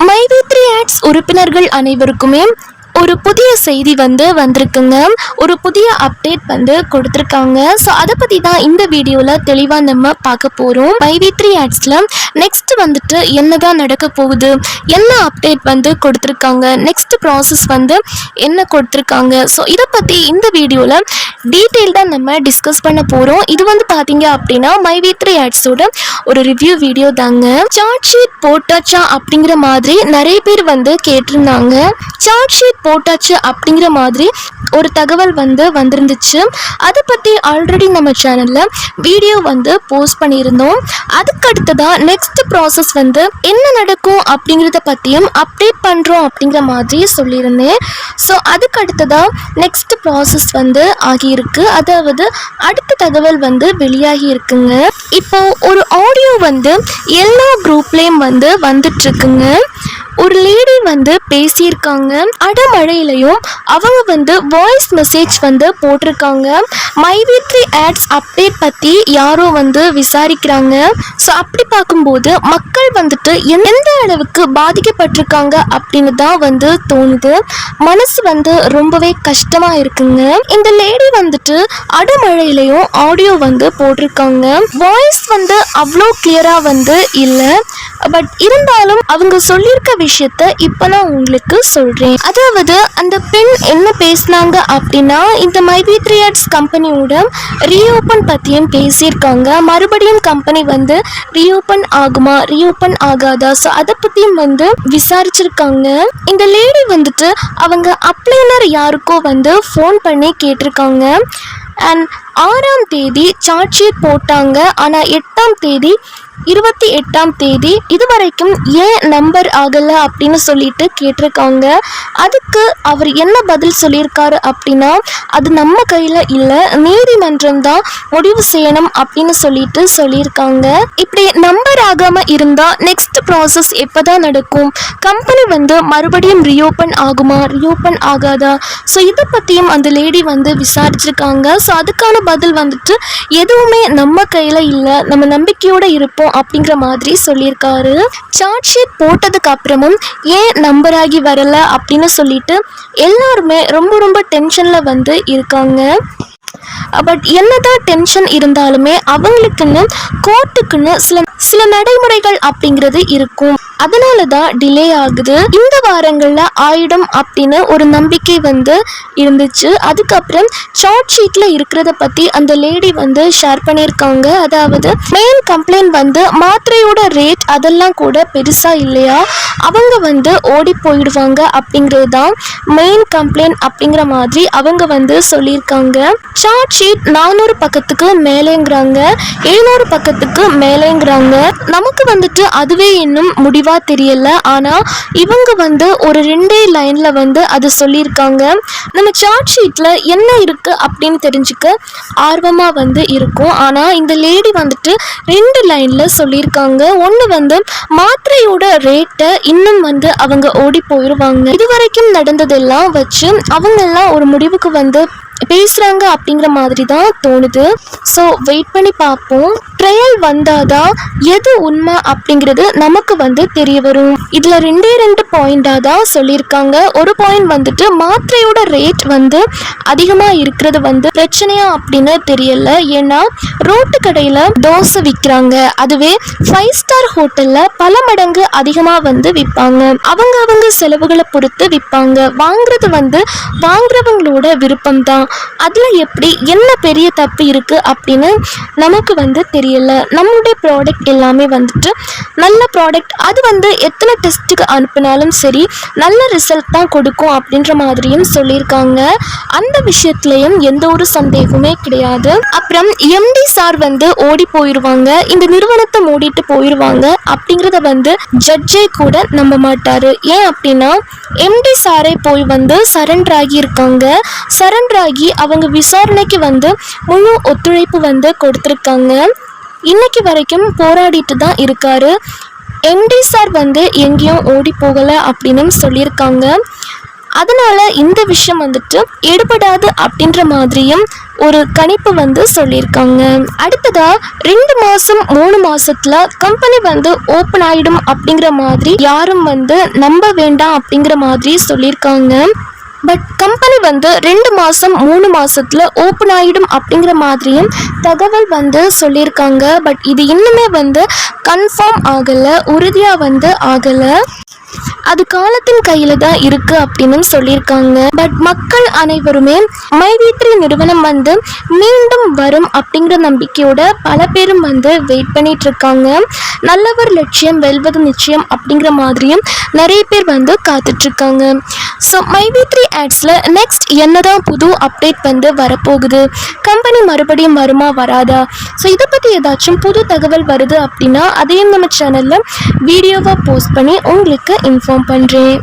மைவி three ads உறுப்பினர்கள் அனைவருக்குமே ஒரு புதிய செய்தி வந்து வந்திருக்குங்க. ஒரு புதிய அப்டேட் வந்து கொடுத்துருக்காங்க. ஸோ அதை பற்றி தான் இந்த வீடியோவில் தெளிவாக நம்ம பார்க்க போகிறோம் மைவி த்ரீ ஆட்ஸில் நெக்ஸ்ட் வந்துட்டு என்னதான் நடக்க போகுது? என்ன அப்டேட் வந்து கொடுத்துருக்காங்க? நெக்ஸ்ட் ப்ராசஸ் வந்து என்ன கொடுத்துருக்காங்க? ஸோ இதை பற்றி இந்த வீடியோவில் டீட்டெயில்டாக நம்ம டிஸ்கஸ் பண்ண போகிறோம் இது வந்து பார்த்தீங்க அப்படின்னா மைவி த்ரீ ஆட்ஸோட ஒரு ரிவ்யூ வீடியோ தாங்க. சார்ட் ஷீட் போட்டாச்சா அப்படிங்கிற மாதிரி நிறைய பேர் வந்து கேட்டிருந்தாங்க. சார்ட் ஷீட் போட்டாச்சு அப்படிங்கிற மாதிரி ஒரு தகவல் வந்து வந்திருந்துச்சு. அதை பற்றி ஆல்ரெடி நம்ம சேனலில் வீடியோ வந்து போஸ்ட் பண்ணியிருந்தோம். அதுக்கடுத்ததாக நெக்ஸ்ட் ப்ராசஸ் வந்து என்ன நடக்கும் அப்படிங்கிறத பற்றியும் அப்டேட் பண்ணுறோம் அப்படிங்கிற மாதிரி சொல்லியிருந்தேன். ஸோ அதுக்கு அடுத்ததாக நெக்ஸ்ட் ப்ராசஸ் வந்து ஆகியிருக்கு. அதாவது அடுத்த தகவல் வந்து வெளியாகி இருக்குங்க. இப்போ ஒரு ஆடியோ வந்து எல்லா குரூப்லேயும் வந்து வந்துட்டுருக்குங்க ஒரு லேடி வந்து பேசியிருக்காங்க. அடமழையிலையும் அவங்க வந்து வாய்ஸ் மெசேஜ் வந்து போட்டிருக்காங்க. மைவி த்ரீ ஆட்ஸ் அப்டேட் பற்றி யாரோ வந்து விசாரிக்கிறாங்க. ஸோ அப்படி பார்க்கும்போது மக்கள் வந்துட்டு எந்த அளவுக்கு பாதிக்கப்பட்டிருக்காங்க அப்படின்னு தான் வந்து தோணுது. மனசு வந்து ரொம்பவே கஷ்டமாக இருக்குங்க. இந்த லேடி வந்துட்டு அடமழையிலையும் ஆடியோ வந்து போட்டிருக்காங்க. வாய்ஸ் வந்து அவ்வளோ கிளியராக வந்து இல்லை. பட் இருந்தாலும் அவங்க சொல்லியிருக்க விஷயத்த இப்போ நான் உங்களுக்கு சொல்கிறேன் அதாவது அந்த பெண் என்ன பேசினாங்க அப்படின்னா இந்த மைபி த்ரீ ஆர்ட்ஸ் கம்பெனியோட ரீஓப்பன் பற்றியும் பேசியிருக்காங்க. மறுபடியும் கம்பெனி வந்து ரீஓப்பன் ஆகுமா ரீஓப்பன் ஆகாதா? ஸோ அதை பற்றியும் வந்து விசாரிச்சிருக்காங்க. இந்த லேடி வந்துட்டு அவங்க அப்ளைனர் யாருக்கோ வந்து ஃபோன் பண்ணி கேட்டிருக்காங்க. அண்ட் ஆறாம் தேதி சார்ஜ் ஷீட் போட்டாங்க. ஆனால் எட்டாம் தேதி இருபத்தி எட்டாம் தேதி இதுவரைக்கும் ஏன் நம்பர் ஆகலை அப்படின்னு சொல்லிட்டு கேட்டிருக்காங்க. அதுக்கு அவர் என்ன பதில் சொல்லியிருக்காரு அப்படின்னா அது நம்ம கையில் இல்லை நீதிமன்றம் தான் முடிவு செய்யணும் அப்படின்னு சொல்லிட்டு சொல்லியிருக்காங்க. இப்படி நம்பர் ஆகாமல் இருந்தால் நெக்ஸ்ட் ப்ராசஸ் எப்போ தான் நடக்கும்? கம்பெனி வந்து மறுபடியும் ரீஓப்பன் ஆகுமா? ரீஓப்பன் ஆகாதா? ஸோ இதை பற்றியும் அந்த லேடி வந்து விசாரிச்சிருக்காங்க. ஸோ அதுக்கான பதில் வந்துட்டு எதுவுமே நம்ம கையில் இல்லை நம்ம நம்பிக்கையோடு இருப்போம் அப்படிங்கிற மாதிரி சொல்லியிருக்காரு. சார்ட் ஷீட் போட்டதுக்கு அப்புறமும் ஏன் நம்பர் ஆகி வரல அப்படின்னு சொல்லிட்டு எல்லாருமே ரொம்ப ரொம்ப டென்ஷனில் வந்து இருக்காங்க. பட் என்னதான் டென்ஷன் இருந்தாலுமே அவங்களுக்குன்னு கோர்ட்டுக்குன்னு சில சில நடைமுறைகள் அப்படிங்கிறது இருக்கும். அதனால தான் டிலே ஆகுது. இந்த வாரங்களில் ஆயிடும் அப்படின்னு ஒரு நம்பிக்கை வந்து இருந்துச்சு. அதுக்கப்புறம் சார்ட் ஷீட்டில் இருக்கிறத பற்றி அந்த லேடி வந்து ஷேர் பண்ணியிருக்காங்க. அதாவது மெயின் கம்ப்ளைண்ட் வந்து மாத்திரையோட ரேட் அதெல்லாம் கூட பெருசாக இல்லையா? அவங்க வந்து ஓடி போயிடுவாங்க அப்படிங்கிறது தான் மெயின் கம்ப்ளைண்ட் அப்படிங்கிற மாதிரி அவங்க வந்து சொல்லியிருக்காங்க. சார்ட் ஷீட் நானூறு பக்கத்துக்கு மேலேங்கிறாங்க. எழுநூறு பக்கத்துக்கு மேலேங்கிறாங்க. நமக்கு வந்துட்டு அதுவே இன்னும் முடிவாக தெரியல. ஆனால் இவங்க வந்து ஒரு ரெண்டே லைனில் வந்து அது சொல்லியிருக்காங்க. நம்ம சார்ட் ஷீட்டில் என்ன இருக்குது அப்படின்னு தெரிஞ்சுக்க ஆர்வமாக வந்து இருக்கும். ஆனால் இந்த லேடி வந்துட்டு ரெண்டு லைனில் சொல்லியிருக்காங்க. ஒன்று வந்து மாத்திரையோட ரேட்டை இன்னும் வந்து அவங்க ஓடி போயிடுவாங்க இது வரைக்கும் நடந்ததெல்லாம் வச்சு அவங்கெல்லாம் ஒரு முடிவுக்கு வந்து பேசுகிறாங்க அப்படிங்கிற மாதிரி தான் தோணுது. ஸோ வெயிட் பண்ணி பார்ப்போம். ட்ரையல் வந்தாதான் எது உண்மை அப்படிங்கிறது நமக்கு வந்து தெரிய வரும். இதில் ரெண்டே ரெண்டு பாயிண்டாக தான் சொல்லியிருக்காங்க. ஒரு பாயிண்ட் வந்துட்டு மாத்திரையோட ரேட் வந்து அதிகமாக இருக்கிறது வந்து பிரச்சனையா அப்படின்னு தெரியல. ஏன்னா ரோட்டு கடையில் தோசை விற்கிறாங்க அதுவே ஃபைவ் ஸ்டார் ஹோட்டலில் பல மடங்கு அதிகமாக வந்து விற்பாங்க அவங்க அவங்க செலவுகளை பொறுத்து விற்பாங்க வாங்குறது வந்து வாங்குறவங்களோட விருப்பம் தான் அதில் எப்படி என்ன பெரிய தப்பு இருக்குது அப்படின்னு நமக்கு வந்து தெரியல. நம்மளுடைய ப்ராடக்ட் எல்லாமே வந்துட்டு நல்ல ப்ராடக்ட் அது வந்து எத்தனை டெஸ்ட்டுக்கு அனுப்பினாலும் சரி நல்ல ரிசல்ட் தான் கொடுக்கும் அப்படின்ற மாதிரியும் சொல்லியிருக்காங்க. அந்த விஷயத்துலையும் எந்த ஒரு சந்தேகமே கிடையாது. அப்புறம் எம்டி சார் வந்து ஓடி போயிடுவாங்க இந்த நிறுவனத்தை மூடிட்டு போயிடுவாங்க அப்படிங்கிறத வந்து ஜட்ஜே கூட நம்ப மாட்டாரு. ஏன் அப்படின்னா எம்டி சாரை போய் வந்து சரண்டர் ஆகி இருக்காங்க சரண்டர் ஆகி அவங்க விசாரணைக்கு வந்து முழு ஒத்துழைப்பு வந்து கொடுத்துருக்காங்க. இன்னைக்கு வரைக்கும் போராடிட்டு தான் இருக்காரு. எம்டி சார் வந்து எங்கேயும் ஓடி போகலை அப்படின்னு சொல்லியிருக்காங்க. அதனால் இந்த விஷயம் வந்துட்டு எடுபடாது அப்படின்ற மாதிரியும் ஒரு கணிப்பு வந்து சொல்லியிருக்காங்க. அடுத்ததாக ரெண்டு மாதம் மூணு மாதத்தில் கம்பெனி வந்து ஓப்பன் ஆகிடும் அப்படிங்கிற மாதிரி யாரும் வந்து நம்ப வேண்டாம் அப்படிங்கிற மாதிரி சொல்லியிருக்காங்க. பட் கம்பெனி வந்து ரெண்டு மாதம் மூணு மாதத்தில் ஓப்பன் ஆகிடும் அப்படிங்கிற மாதிரியும் தகவல் வந்து சொல்லியிருக்காங்க. பட் இது இன்னுமே வந்து கன்ஃபார்ம் ஆகலை உறுதியாக வந்து ஆகலை. அது காலத்தின் கையில தான் இருக்கு அப்படின்னு சொல்லியிருக்காங்க. பட் மக்கள் அனைவருமே மைவித்ரி நிறுவனம் வந்து மீண்டும் வரும் அப்படிங்கிற நம்பிக்கையோட பல பேரும் வந்து வெயிட் பண்ணிட்டு இருக்காங்க. நல்லவர் லட்சியம் வெல்வது நிச்சயம் அப்படிங்கிற மாதிரியும் நிறைய பேர் வந்து காத்துட்டு இருக்காங்க. ஸோ மைவித்ரி ஆட்ஸில் நெக்ஸ்ட் என்னதான் புது அப்டேட் வந்து வரப்போகுது? கம்பெனி மறுபடியும் வருமா வராதா? ஸோ இதை பற்றி ஏதாச்சும் புது தகவல் வருது அப்படின்னா அதையும் நம்ம சேனலில் வீடியோவாக போஸ்ட் பண்ணி உங்களுக்கு இன்ஃபார்ம் பண்ணுறேன்